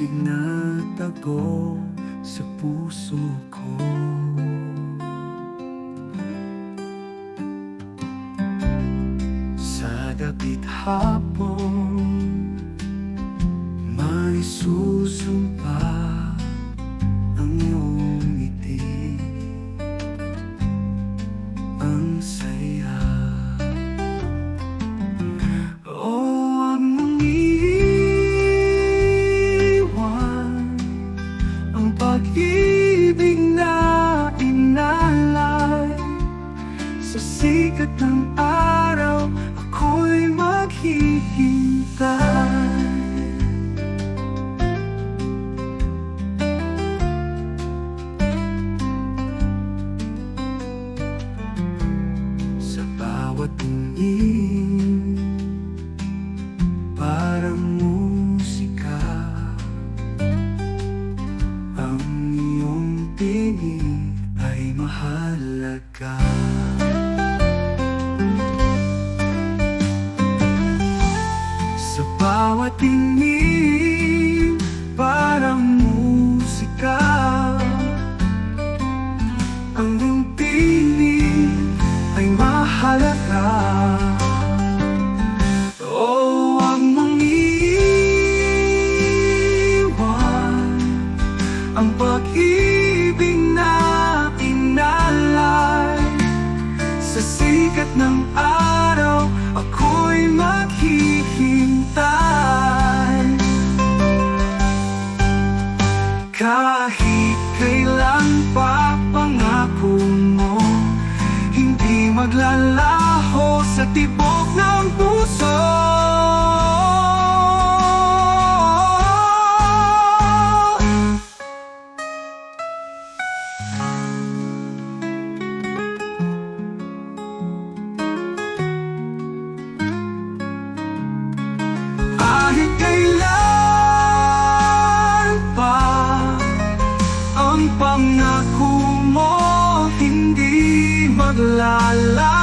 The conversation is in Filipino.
Pag-ibig na tago sa puso ko. Sa dapit hapon May susumpa Ang pag-ibig na inalay. Sa sikat ng araw Ako'y maghihintay mahalaga. Sa bawat tingin Parang sikat ng araw Ako'y maghihintay. Kahit kailan pa pangako mo Hindi maglalaho sa tibok ng puso Ang pangako mo Hindi maglalaho